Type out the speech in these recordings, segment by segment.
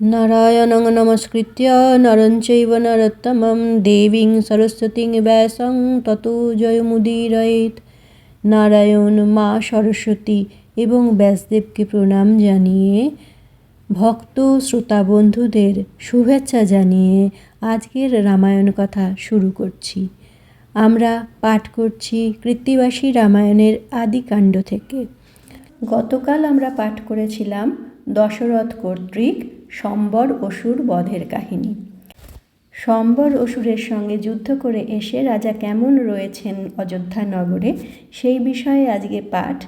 নারায়ণং নমস্কৃত্য নরং চৈব নরোত্তমং দেবীং সরস্বতীং ব্যাসং ততো জয়মুদীরয়েত নারায়ণ মা সরস্বতী এবং ব্যাসদেবকে প্রণাম জানিয়ে ভক্ত শ্রোতা বন্ধুদের শুভেচ্ছা জানিয়ে আজকের রামায়ণ কথা শুরু করছি। আমরা পাঠ করছি কৃত্তিবাসী রামায়ণের আদিকাণ্ড থেকে। গতকাল আমরা পাঠ করেছিলাম দশরথ কর্তৃক সম্বর অসুর বধের কাহিনী। সম্বর অসুরের সঙ্গে যুদ্ধ করে এসে রাজা কেমন রয়েছেন অযোধ্যা নগরে, সেই বিষয়ে আজকে পাঠ।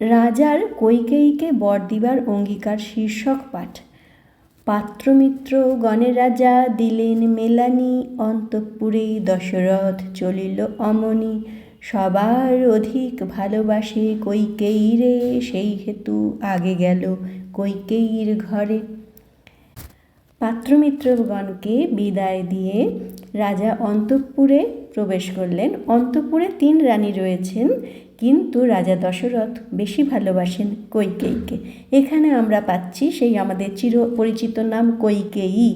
রাজার কৈকেয়ীকে বর দিবার অঙ্গীকার শীর্ষক পাঠ। পাত্রমিত্র গণের রাজা দিলেন মেলানি অন্তঃপুরে দশরথ চলিল অমনি। সবার অধিক ভালোবাসে কৈকেয়ীরে, সেই হেতু আগে গেল কৈকেয়ীর ঘরে। পাত্রমিত্রগণকে বিদায় দিয়ে রাজা অন্তঃপুরে প্রবেশ করলেন। অন্তঃপুরে তিন রানী রয়েছেন, কিন্তু রাজা দশরথ বেশি ভালোবাসেন কৈকেয়ীকে। এখানে আমরা পাচ্ছি সেই আমাদের চির পরিচিত নাম কৈকেয়ী।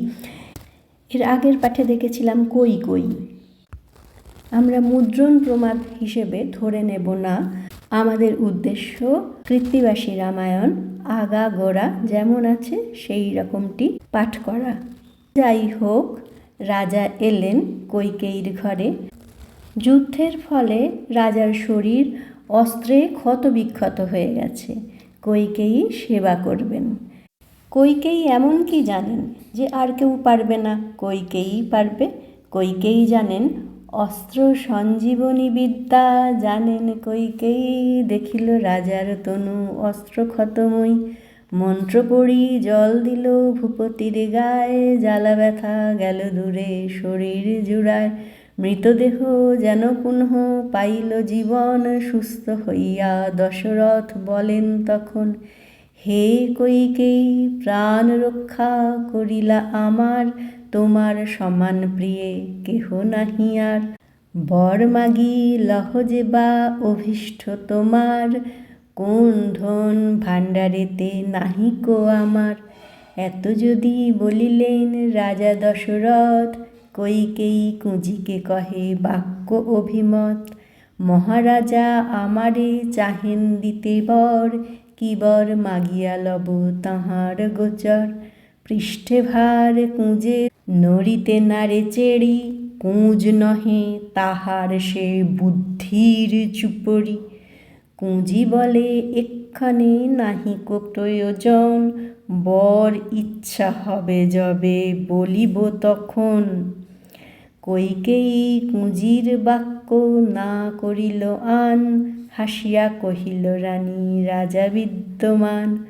এর আগের পাঠে দেখেছিলাম কই আমরা মুদ্রণ প্রমাদ হিসেবে ধরে নেব না। আমাদের উদ্দেশ্য কৃত্তিবাসী রামায়ণ আগা গোড়া যেমন আছে সেই রকমটি পাঠ করা। যাই হোক, রাজা এলেন কৈকেয়ীর ঘরে। যুদ্ধের ফলে রাজার শরীর অস্ত্রে ক্ষতবিক্ষত হয়ে গেছে। কৈকেয়ী সেবা করবেন। কৈকেয়ী এমন কি জানেন যে আর কেউ পারবে না? কৈকেয়ী পারবে। কৈকেয়ী জানেন অস্ত্র সঞ্জীবনী বিদ্যা জানেন কৈকেয়ী দেখিল রাজার তনু অস্ত্র ক্ষতময়ী। মন্ত্র পড়ি, জল দিল ভূপতির গায়ে। জ্বালা ব্যথা গেল দূরে শরীর জুড়ায়। মৃতদেহ যেন পুনঃ পাইল জীবন। সুস্থ হইয়া দশরথ বলেন তখন, হে কৈকেয়ী প্রাণ রক্ষা করিলা আমার। তোমার সমান প্রিয়ে কেহ নাহি আর। বর মাগি লহজে বা অভিষ্ট তোমার, কোন ধন ভাণ্ডারেতে নাহি কো আমার। এত যদি বলিলেন রাজা দশরথ কৈকেয়ী কুঁজিকে কহে বাক্য অভিমত। মহারাজা আমারে চাহেন দিতে বর, কি বর মাগিয়া লব তাহার গোচর। পৃষ্ঠে ভার কুঁজে নড়িতে নারে চেড়ি, কুঁজ নহে তাহার সে বুদ্ধির চুপড়ি। কুঁজি বলে, এক্ষণে নাহিক প্রয়োজন, বর ইচ্ছা হবে যবে বলিব তখন। কৈকেয়ী কুঁজির বাক্য না করিল আন, হাসিয়া কহিল, রানী, রাজা বিদ্যমান,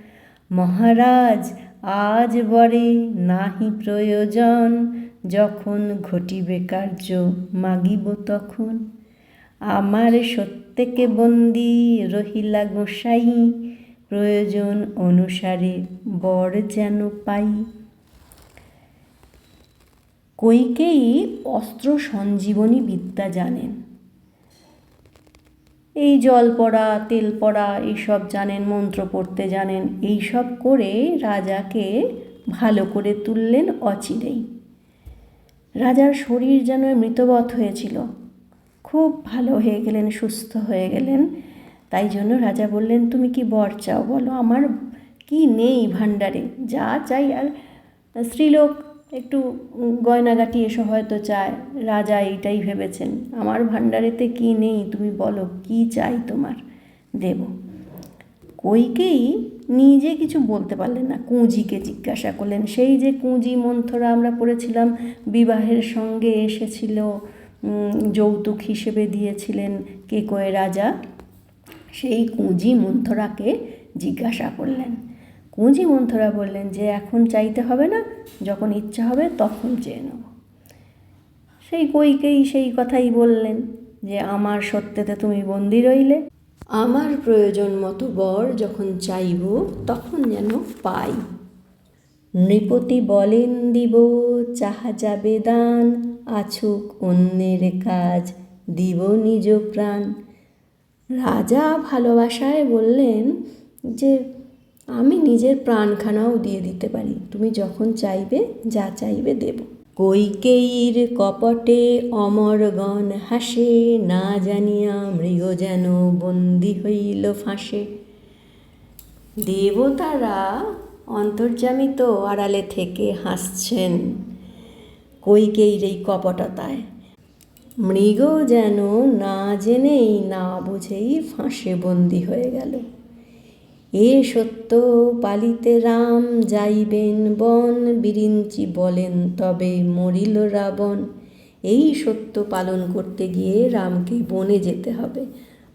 মহারাজ আজ বরে নাহি প্রয়োজন, যখন ঘটিবে কার্য মাগিব তখন। আমার সত্যকে বন্দি রহিলা গোসাই, প্রয়োজন অনুসারে বর যেন পাই। কৈকেয়ী অস্ত্র সঞ্জীবনী বিদ্যা জানেন? এই জল পড়া, তেল পড়া, এইসব জানেন, মন্ত্র পড়তে জানেন, এইসব করে রাজাকে ভালো করে তুললেন অচিরেই। রাজার শরীর যেন মৃতবৎ হয়েছিল। খুব ভালো হয়ে গেলেন, সুস্থ হয়ে গেলেন। তাই জন্য রাজা বললেন, তুমি কি বর চাও বলো? আমার কি নেই ভাণ্ডারে? যা চাই আর স্ত্রীলোক একটু গয়নাগাটি এসো হয়তো চায়। রাজা এইটাই ভেবেছেন। আমার ভাণ্ডারেতে কি নেই? তুমি বলো, কি চাই তোমার? দেব। কইকেই নিজে কিছু বলতে পারলেন না। কুঁজিকে জিজ্ঞাসা করলেন, সেই যে কুঁজি মন্থরা আমরা পড়েছিলাম, বিবাহের সঙ্গে এসেছিল যৌতুক হিসেবে দিয়েছিলেন কে কয়ে রাজা? সেই কুঁজি মন্থরাকে জিজ্ঞাসা করলেন। কুঁজি মন্থরা বললেন, যে এখন চাইতে হবে না, যখন ইচ্ছা হবে তখন চেয়ে নেব। সেই কইকেই সেই কথাই বললেন যে, আমার সত্যতে তুমি বন্দি রইলে। আমার প্রয়োজন মতো বর যখন চাইব, তখন যেন পাই। নৃপতি বলেন দিব চাহা যাবে দান, আছুক অন্যের কাজ, দিব নিজ প্রাণ। রাজা ভালোবাসায় বললেন যে আমি নিজের প্রাণখানাও দিয়ে দিতে পারি। তুমি যখন চাইবে, যা চাইবে দেব। কৈকেয়ীর কপটে অমরগণ হাসে, না জানিয়া মৃগ যেন বন্দি হইল ফাঁসে। দেবতারা অন্তর্যামিত আড়ালে থেকে হাসছেন কৈকেয়ীর এই কপটতায়। মৃগ যেন না জেনেই, না বুঝেই ফাঁসে বন্দি হয়ে গেল। এ সত্য, পালিতে রাম যাইবেন বন। বিরিঞ্চি বলেন, তবে মরিল রাবণ। এই সত্য পালন করতে গিয়ে রামকে বনে যেতে হবে।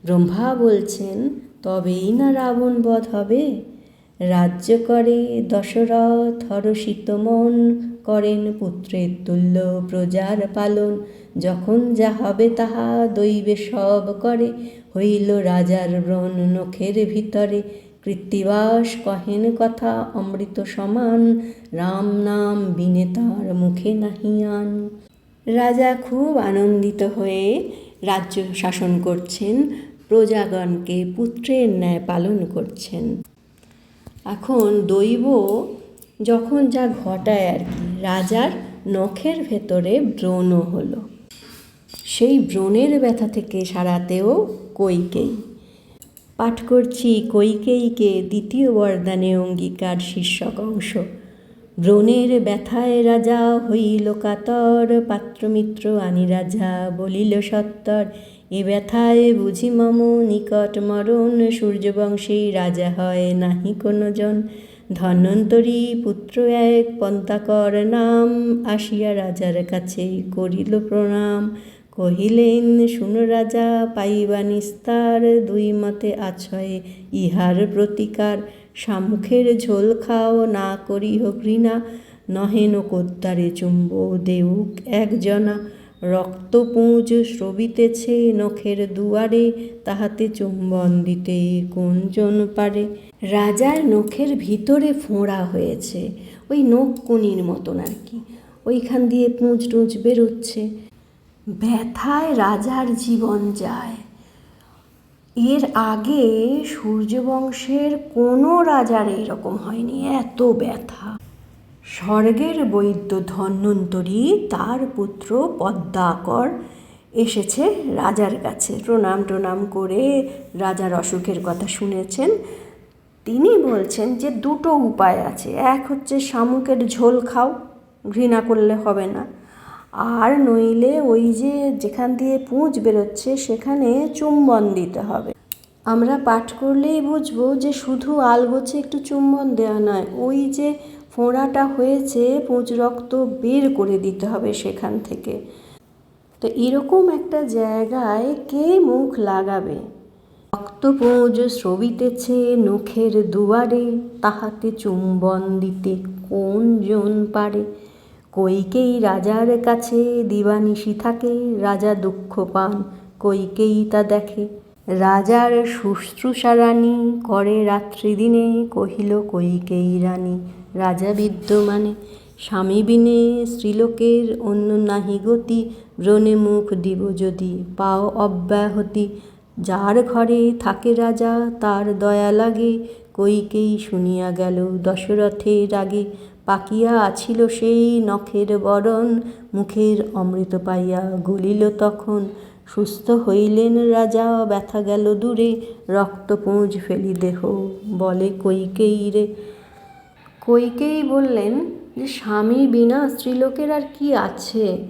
ব্রহ্মা বলছেন, তবেই না রাবণ বধ হবে। রাজ্য করে দশরথ, হরষিত মন করেন পুত্রের তুল্য প্রজার পালন। যখন যা হবে তাহা দৈবে সব করে, হইল রাজার ব্রণ নখের ভিতরে। কৃত্তিবাস কহেন কথা, অমৃত সমান, রাম নাম বিনে তার মুখে নাহিয়ান রাজা খুব আনন্দিত হয়ে রাজ্য শাসন করছেন, প্রজাগণকে পুত্রের ন্যায় পালন করছেন। এখন দৈব যখন যা ঘটায় আর কি, রাজার নখের ভেতরে ব্রণ হলো। সেই ব্রণের ব্যথা থেকে সারাতেও কৈকেই পাঠ করছি কৈকেয়ীকে দ্বিতীয় বরদানে অঙ্গীকার শীর্ষক অংশ। ব্রণের ব্যথায় রাজা হইল কাতর, পাত্রমিত্র আনি রাজা বলিল সত্তর। এ ব্যথায় বুঝি মম নিকট মরণ, সূর্যবংশী রাজা হয় নাহি কোনো জন ধন্বন্তরী পুত্র এক পন্তাকর নাম, আসিয়া রাজার কাছে করিল প্রণাম। কহিলেন, শুন রাজা, পাইবা নিস্তার, দুই মতে আছয় ইহার প্রতিকার। শামুখের ঝোল খাও, না করিহ ঘৃণা। নহেন কোত্তারে চুম্ব দেউক একজনা। রক্তপুঁজ শ্রবিতেছে নখের দুয়ারে, তাহাতে চুম্বন দিতে কোনজন পারে। রাজার নখের ভিতরে ফোঁড়া হয়েছে। ওই নখ কনির মতন আর কি। ওইখান দিয়ে পুঁজ টুঁজ বেরোচ্ছে। ব্যথায় রাজার জীবন যায়। এর আগে সূর্যবংশের কোনো রাজার এরকম হয়নি, এত ব্যথা। স্বর্গের বৈদ্য ধন্বন্তরী তার পুত্র পদ্মাকর এসেছে রাজার কাছে। প্রণাম টনাম করে রাজার অসুখের কথা শুনেছেন। তিনি বলছেন যে দুটো উপায় আছে। এক হচ্ছে শামুকের ঝোল খাও, ঘৃণা করলে হবে না। আর নইলে ওই যে যেখান দিয়ে পুঁজ বেরোচ্ছে, সেখানে চুম্বন দিতে হবে। আমরা পাঠ করলেই বুঝব যে শুধু আলগোছে একটু চুম্বন দেওয়া নয়, ওই যে ফোঁড়াটা হয়েছে, পুঁজ রক্ত বের করে দিতে হবে সেখান থেকে। তো এরকম একটা জায়গায় কে মুখ লাগাবে? রক্তপুঁজ শ্রবিতেছে নখের দুয়ারে, তাহাতে চুম্বন দিতে কোন জন পারে? কৈকেই রাজার কাছে দিবানিশি থাকে, রাজা দুঃখ পান কৈকেই তা দেখে। রাজার শুশ্রূষা রানী করে রাত্রি দিনে কহিল কৈকেয়ী রানী, রাজা বিদ্যমানে স্বামী বিনে স্ত্রীলোকের অন্য নাহি গতি, ব্রণে মুখ দিব যদি, পাও অব্যাহতি। যার ঘরে থাকে রাজা, তার দয়া লাগে কৈকেয়ী শুনিয়া গেল, দশরথের আগে পাকিয়া আছিল সেই নখের বরণ। মুখের অমৃত পাইয়া গলিল তখন। সুস্থ হইলেন রাজা, ব্যথা গেল দূরে। রক্তপুঁজ ফেলি দেহ, বলে কৈকেয়ী রে? কৈকেয়ী বললেন যে, স্বামী বিনা স্ত্রীলোকের আর কি আছে?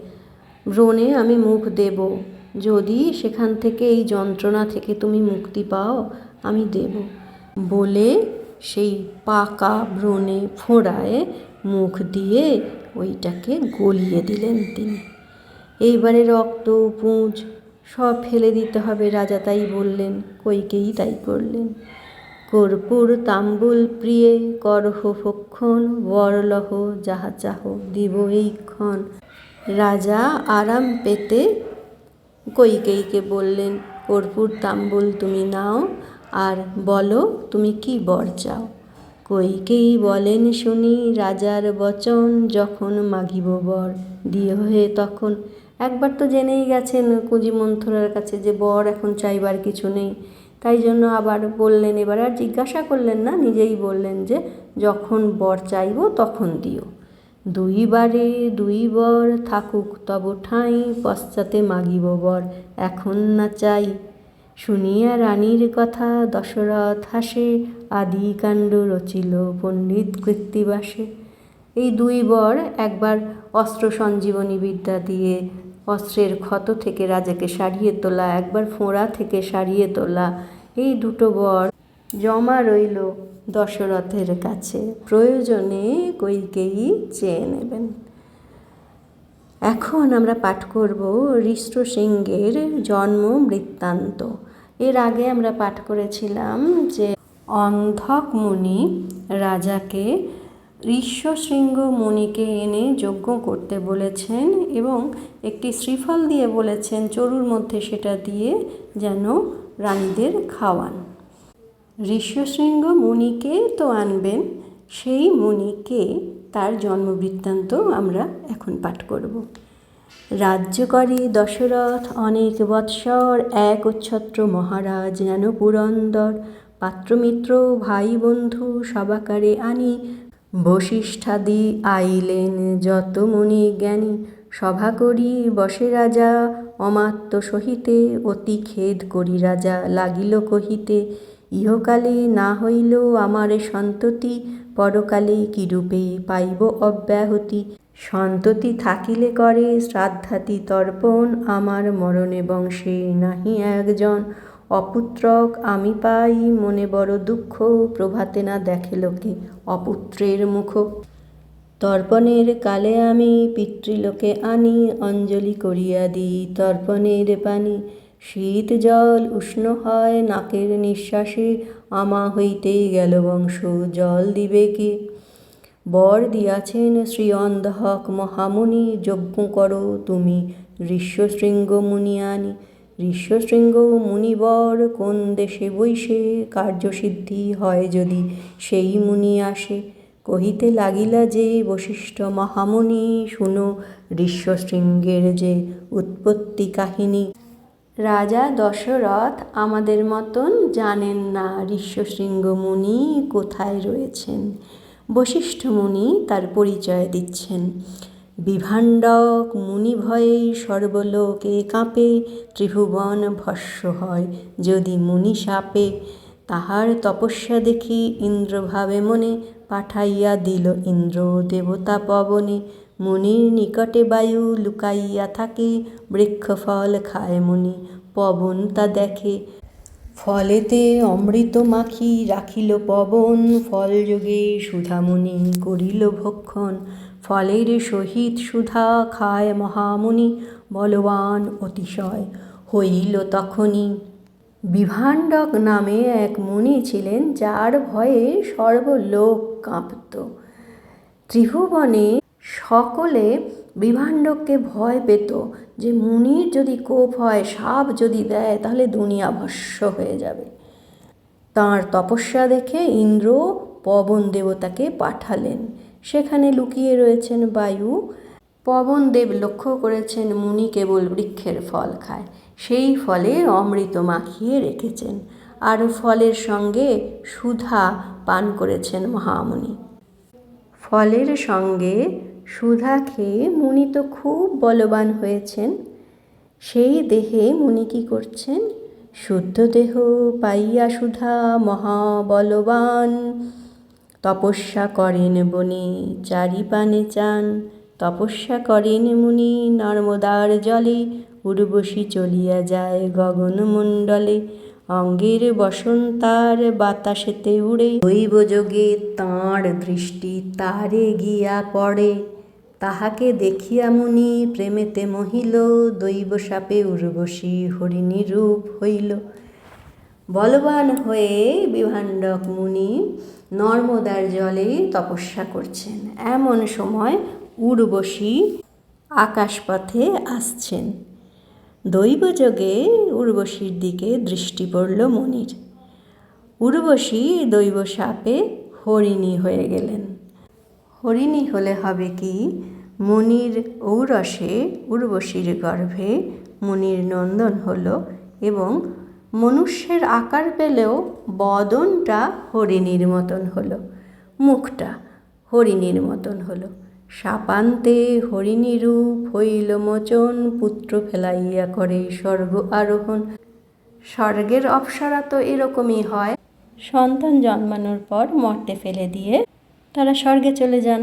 ব্রণে আমি মুখ দেব। যদি সেখান থেকে এই যন্ত্রণা থেকে তুমি মুক্তি পাও, আমি দেব। বলে সেই পাকা ব্রণে ফোঁড়ায় মুখ দিয়ে ওইটাকে গলিয়ে দিলেন তিনি। এইবারে রক্ত, পুঁজ সব ফেলে দিতে হবে, রাজা তাই বললেন কৈকেই তাই করলেন। কর্পূর, তাম্বুল, প্রিয়ে, করহ, ভক্ষণ, বরলহ, যাহা চাহ দিব এইক্ষণ রাজা আরাম পেতে কৈকেয়ীকে বললেন, কর্পূর, তাম্বুল তুমি নাও আর বলো, তুমি কি বর চাও? কৈকেয়ী বলেন শুনি, রাজার বচন যখন মাগিব বর। দিয়ে হয়ে তখন। একবার তো জেনেই গেছেন কুঁজি মন্থরার কাছে যে বর এখন চাইবার কিছু নেই। তাই জন্য আবার বললেন, এবার আর জিজ্ঞাসা করলেন না, নিজেই বললেন যে যখন বর চাইব তখন দিও। দুইবারে দুই বর থাকুক তব ঠাঁই, পশ্চাতে মাগিব বর। এখন না চাই শুনিয়া রানীর কথা দশরথ হাসে, আদিকাণ্ড রচিল পণ্ডিত কৃত্তিবাসে। এই দুই বর একবার অস্ত্র সঞ্জীবনী বিদ্যা দিয়ে অস্ত্রের ক্ষত থেকে রাজাকে সারিয়ে তোলা, একবার ফোঁড়া থেকে সারিয়ে তোলা, এই দুটো বর জমা রইল দশরথের কাছে। প্রয়োজনে কৈকেয়ী চেয়ে নেবেন? এখন আমরা পাঠ করব হৃষ্টশৃঙ্গের জন্ম বৃত্তান্ত। এর আগে আমরা পাঠ করেছিলাম যে অন্ধক মুনি রাজাকে ঋষ্যশৃঙ্গ মুনিকে এনে যজ্ঞ করতে বলেছেন এবং একটি শ্রীফল দিয়ে বলেছেন, চরুর মধ্যে সেটা দিয়ে যেন রানীদের খাওয়ান। ঋষ্যশৃঙ্গ মুনিকে তো আনবেন, সেই মুনিকে তার জন্মবৃত্তান্ত আমরা এখন পাঠ করব। রাজ্য করে দশরথ অনেক বৎসর এক উচ্ছত্র মহারাজ যেন পুরন্দর, পাত্রমিত্র ভাই বন্ধু সবাকারে আনি। বশিষ্ঠাদি আইলেন যত মুনি জ্ঞানী, সভা করি বসে রাজা, অমাত্য সহিতে অতি খেদ করি রাজা, লাগিল কহিতে, ইহকালে না হইল আমার সন্ততি পরকালে কিরূপে পাইব অব্যাহতি? সন্ততি থাকিলে করে, শ্রাদ্ধাতি তর্পণ আমার মরণে বংশে নাহি একজন। অপুত্রক আমি পাই, মনে বড় দুঃখ, প্রভাতে না দেখে লোকে অপুত্রের মুখ। তর্পণের কালে আমি পিতৃলোকে আনি, অঞ্জলি করিয়া দিই তর্পণের পানি শীত জল উষ্ণ হয়, নাকের নিঃশ্বাসে আমা হইতে গেল বংশ। জল দিবে কে? বর দিয়াছেন শ্রী অন্ধহক মহামুনি যজ্ঞ করো তুমি ঋষ্যশৃঙ্গ মুনিয়ানি। ঋষ্যশৃঙ্গ মুনিবর, কোন দেশে বৈশে? কার্যসিদ্ধি হয় যদি সেই মুনি আসে। কহিতে লাগিলা যে, বশিষ্ঠ মহামুনি শুনো ঋষ্যশৃঙ্গের যে উৎপত্তি কাহিনী। রাজা দশরথ আমাদের মতন জানেন না ঋষ্যশৃঙ্গ মুনি কোথায় রয়েছেন। বশিষ্ঠ মুনি তার পরিচয় দিচ্ছেন। বিভাণ্ডক মুনি ভয়ে সর্বলোকে কাঁপে, ত্রিভুবন ভস্য হয়। যদি মুনি সাপে তাহার তপস্যা দেখি ইন্দ্রভাবে মনে পাঠাইয়া দিল ইন্দ্র দেবতা পবনে। মুনির নিকটে বায়ু লুকাইয়া থাকে, বৃক্ষফল খায় মুনি, পবন তা দেখে। ফলেতে অমৃত মাখি রাখিল পবন ফল যোগে সুধামুনি করিল ভক্ষণ। ফলের সহিত সুধা খায় মহামুনি, বলবান অতিশয় হইল তখনই। বিভাণ্ডক নামে এক মুনি ছিলেন, যার ভয়ে সর্বলোক কাঁপত। ত্রিভুবনে সকলে বিভাণ্ডককে ভয় পেত যে মুনির যদি কোপ হয়, সাপ যদি দেয়, তাহলে দুনিয়া ভস্য হয়ে যাবে। তাঁর তপস্যা দেখে ইন্দ্র পবন দেবতাকে পাঠালেন। সেখানে লুকিয়ে রয়েছেন বায়ু। পবন দেব লক্ষ্য করেছেন মুনি কেবল বৃক্ষের ফল খায়। সেই ফলে অমৃত মাখিয়ে রেখেছেন। আর ফলের সঙ্গে সুধা পান করেছেন মহামুনি। ফলের সঙ্গে সুধা খেয়ে মুনি তো খুব বলবান হয়েছেন। সেই দেহে মুনি কি করছেন? শুদ্ধ দেহ পাইয়া সুধা মহাবলবান। তপস্যা করেন বনে চারি পানে চান। তপস্যা করেন মুনি নর্মদার জলে। উর্বশী চলিয়া যায় গগনমণ্ডলে অঙ্গের বসন্তার বাতাসেতে উড়ে। দৈব যোগে তাঁর দৃষ্টি তারে গিয়া পড়ে। তাহাকে দেখিয়া মুনি প্রেমেতে মহিল, দৈব সাপে উর্বশী হরিণী রূপ হইল। বলবান হয়ে বিভাণ্ডক মুনি নর্মদার জলে তপস্যা করছেন। এমন সময় উর্বশী আকাশপথে আসছেন। দৈবযোগে উর্বশীর দিকে দৃষ্টি পড়ল মনির। উর্বশী দৈব সাপে হরিণী হয়ে গেলেন। হরিণী হলে হবে কি? মুনির ঔরসে উর্বশীর গর্ভে মুনির নন্দন হল এবং মনুষ্যের আকার পেলেও বদনটা হরিণীর মতন হলো, মুখটা হরিণীর মতন হলো। সাপান্তে হরিণী রূপ হইল মোচন, পুত্র ফেলাইয়া করে স্বর্গ আরোহণ। স্বর্গের অপ্সরা তো এরকমই হয়। সন্তান জন্মানোর পর মর্তে ফেলে দিয়ে তারা স্বর্গে চলে যান।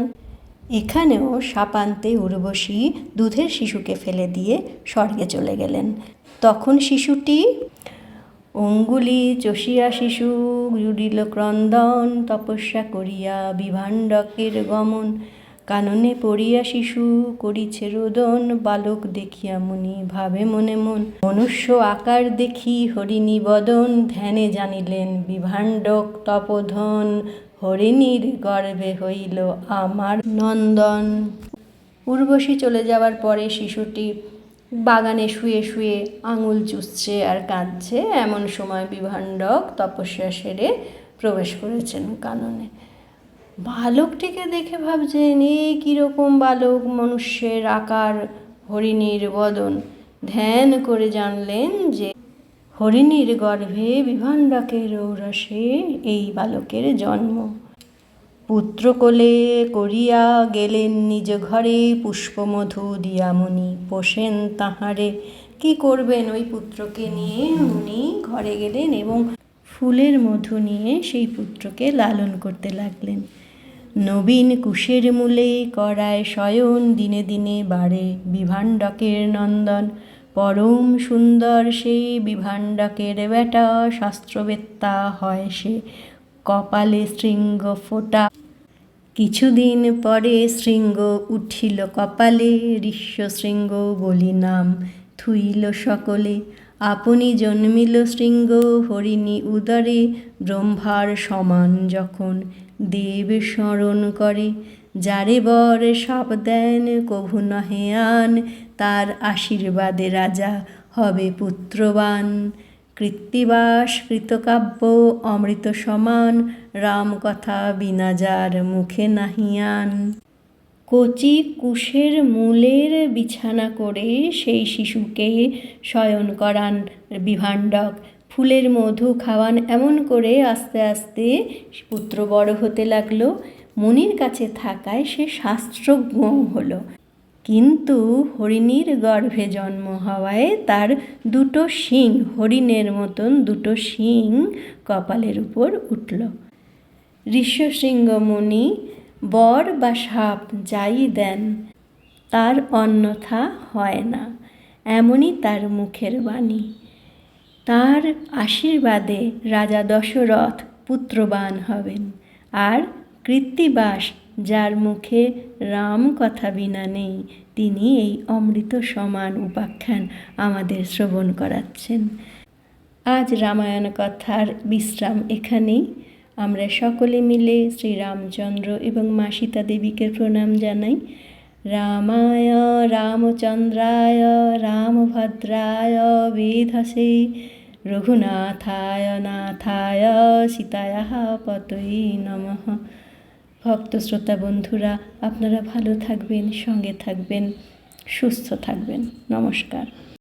এখানেও সাপান্তে উর্বশী দুধের শিশুকে ফেলে দিয়ে স্বর্গে চলে গেলেন। তখন শিশুটি, অঙ্গুলি চষিয়া শিশু, জুড়িল ক্রন্দন, তপস্যা করিয়া বিভাণ্ডকের গমন, কাননে পড়িয়া শিশু, করিছে রোদন, বালক দেখিয়া মুনি ভাবে মনে মন। মনুষ্য আকার দেখি হরিণী বদন, ধ্যানে জানিলেন বিভাণ্ডক তপধন হরিণীর গর্ভে হইল আমার নন্দন। উর্বশী চলে যাওয়ার পরে শিশুটি বাগানে শুয়ে শুয়ে আঙুল চুষছে আর কাঁদছে। এমন সময় বিভাণ্ডক তপস্যা সেরে প্রবেশ করেছেন কাননে। বালকটিকে দেখে ভাবছেন, এ কীরকম বালক, মনুষ্যের আকার, হরিণীর বদন। ধ্যান করে জানলেন যে হরিণীর গর্ভে বিভাণ্ডকের ঔরসে এই বালকের জন্ম। পুত্রকোলে করিয়া গেলেন নিজ ঘরে পুষ্পমধু দিয়া মুনি পোষেন তাহারে। কি করবেন ওই পুত্রকে নিয়ে? উনি ঘরে গেলেন এবং ফুলের মধু নিয়ে সেই পুত্রকে লালন করতে লাগলেন। নবীন কুশের মূলে করায় শয়ন দিনে দিনে বাড়ে বিভাণ্ডকের নন্দন। পরম সুন্দর সেই বিভাণ্ডকের বেটা শাস্ত্রবেত্তা হয় সে। কপালে শৃঙ্গ ফোটা। কিছুদিন পরে শৃঙ্গ উঠিল কপালে ঋষ্য শৃঙ্গ বলি নাম থুইল সকলে। আপনি জন্মিল শৃঙ্গ হরিণী উদরে, ব্রহ্মার সমান যখন দেব স্মরণ করে। যারে বর সাপ দেন, কভু নহে আন, তার আশীর্বাদে রাজা হবে পুত্রবান। কৃত্তিবাস, কৃতকাব্য, অমৃত সমান, রাম কথা বিনা যার মুখে নাহিয়ান কচি কুশের মূলের বিছানা করে সেই শিশুকে শয়ন করান বিভাণ্ডক। ফুলের মধু খাওয়ান এমন করে আস্তে আস্তে পুত্র বড় হতে লাগল। মনির কাছে থাকায় সে শাস্ত্রজ্ঞ হলো। কিন্তু হরিণীর গর্ভে জন্ম হওয়ায় তার দুটো শিং, হরিণের মতন দুটো শিং কপালের উপর উঠল। ঋষ্যশৃঙ্গ মুনি, বর বা সাপ যাই দেন, তার অন্যথা হয় না, এমনই তার মুখের বাণী। তার আশীর্বাদে রাজা দশরথ পুত্রবান হবেন, আর কৃত্তিবাস যার মুখে রাম কথা বিনা নেই, তিনি এই অমৃত সমান উপাখ্যান আমাদের শ্রবণ করাচ্ছেন। আজ রামায়ণ কথার বিশ্রাম এখানেই। আমরা সকলে মিলে শ্রীরামচন্দ্র এবং মা সীতা দেবীকে প্রণাম জানাই। রামায় রামচন্দ্রায় রামভদ্রায় বেধসে, রঘুনাথায় নাথায় সীতায়াহ পতই নমঃ। ভক্ত শ্রোতা বন্ধুরা আপনারা ভালো থাকবেন সঙ্গে থাকবেন সুস্থ থাকবেন। নমস্কার।